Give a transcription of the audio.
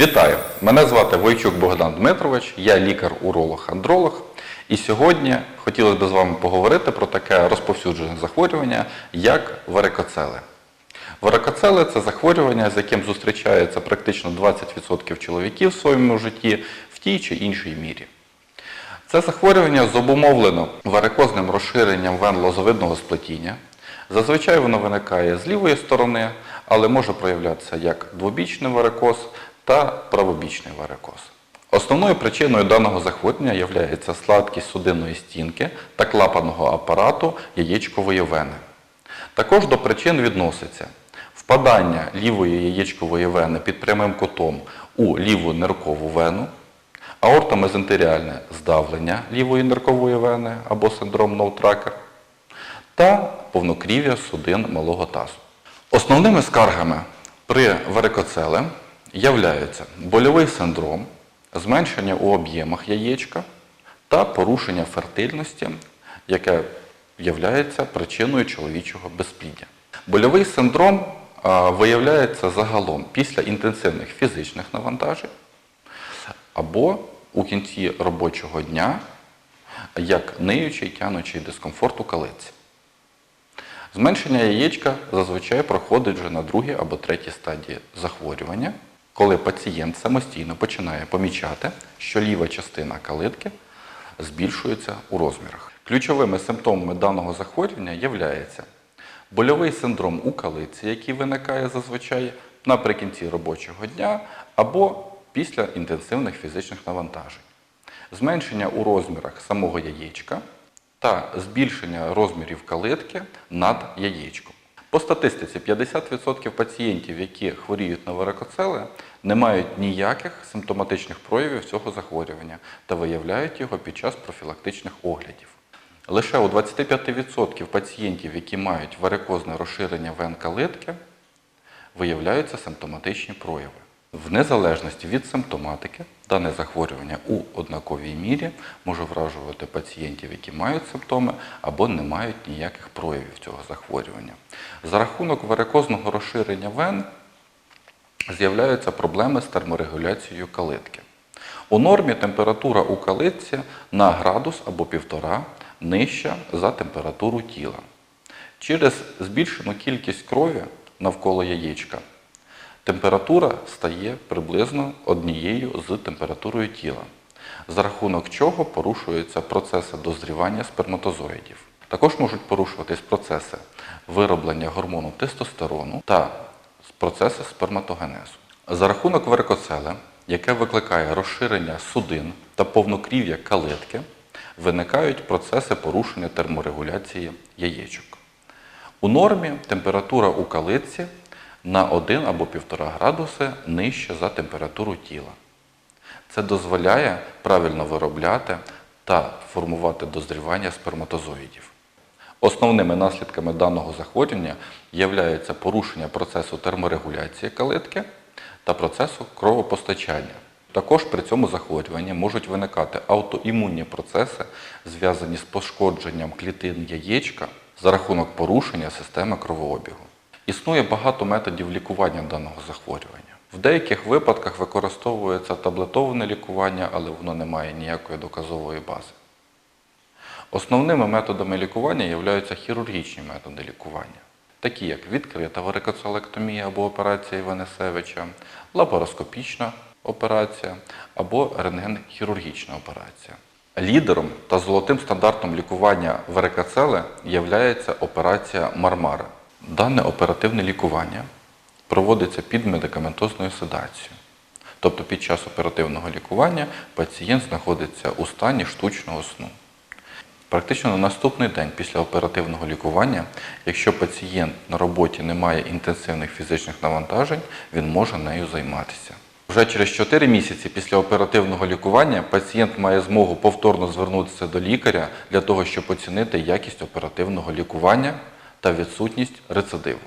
Вітаю! Мене звати Войчук Богдан Дмитрович, я лікар-уролог-андролог. І сьогодні хотілося б з вами поговорити про таке розповсюджене захворювання, як варикоцели. Варикоцели це захворювання, з яким зустрічається практично 20% чоловіків в своєму житті в тій чи іншій мірі. Це захворювання зобумовлено варикозним розширенням вен лозовидного сплетіння. Зазвичай воно виникає з лівої сторони, але може проявлятися як двобічний варикоз та правобічний варикоз. Основною причиною даного захворювання є слабкість судинної стінки та клапаного апарату яєчкової вени. Також до причин відноситься впадання лівої яєчкової вени під прямим кутом у ліву ниркову вену, аортомезентеріальне здавлення лівої ниркової вени або синдром ноутракер та повнокрів'я судин малого тазу. Основними скаргами при варикоцеле являються больовий синдром, зменшення у об'ємах яєчка та порушення фертильності, яке є причиною чоловічого безпліддя. Больовий синдром виявляється загалом після інтенсивних фізичних навантажень або у кінці робочого дня як ниючий тянучий дискомфорт у калиці. Зменшення яєчка зазвичай проходить вже на другій або третій стадії захворювання, коли пацієнт самостійно починає помічати, що ліва частина калитки збільшується у розмірах. Ключовими симптомами даного захворювання є больовий синдром у калиці, який виникає зазвичай наприкінці робочого дня або після інтенсивних фізичних навантажень, зменшення у розмірах самого яєчка та збільшення розмірів калитки над яєчком. По статистиці 50% пацієнтів, які хворіють на варикоцели, не мають ніяких симптоматичних проявів цього захворювання та виявляють його під час профілактичних оглядів. Лише у 25% пацієнтів, які мають варикозне розширення вен калитки, виявляються симптоматичні прояви. В незалежності від симптоматики, дане захворювання у однаковій мірі може вражувати пацієнтів, які мають симптоми або не мають ніяких проявів цього захворювання. За рахунок варикозного розширення вен з'являються проблеми з терморегуляцією калитки. У нормі температура у калитці на градус або півтора нижча за температуру тіла. Через збільшену кількість крові навколо яєчка температура стає приблизно однією з температурою тіла, за рахунок чого порушуються процеси дозрівання сперматозоїдів. Також можуть порушуватись процеси вироблення гормону тестостерону та процеси сперматогенезу. За рахунок варикоцеле, яке викликає розширення судин та повнокрів'я калитки, виникають процеси порушення терморегуляції яєчок. У нормі температура у калитці на 1 або 1,5 градуси нижче за температуру тіла. Це дозволяє правильно виробляти та формувати дозрівання сперматозоїдів. Основними наслідками даного захворювання являються порушення процесу терморегуляції калитки та процесу кровопостачання. Також при цьому захворюванні можуть виникати аутоімунні процеси, зв'язані з пошкодженням клітин яєчка за рахунок порушення системи кровообігу. Існує багато методів лікування даного захворювання. В деяких випадках використовується таблетоване лікування, але воно не має ніякої доказової бази. Основними методами лікування являються хірургічні методи лікування, такі як відкрита варикоцелектомія або операція Іванесевича, лапароскопічна операція або рентген-хірургічна операція. Лідером та золотим стандартом лікування варикоцели є операція Мармара. Дане оперативне лікування проводиться під медикаментозною седацією. Тобто під час оперативного лікування пацієнт знаходиться у стані штучного сну. Практично на наступний день після оперативного лікування, якщо пацієнт на роботі не має інтенсивних фізичних навантажень, він може нею займатися. Вже через 4 місяці після оперативного лікування пацієнт має змогу повторно звернутися до лікаря для того, щоб оцінити якість оперативного лікування та відсутність рецидиву.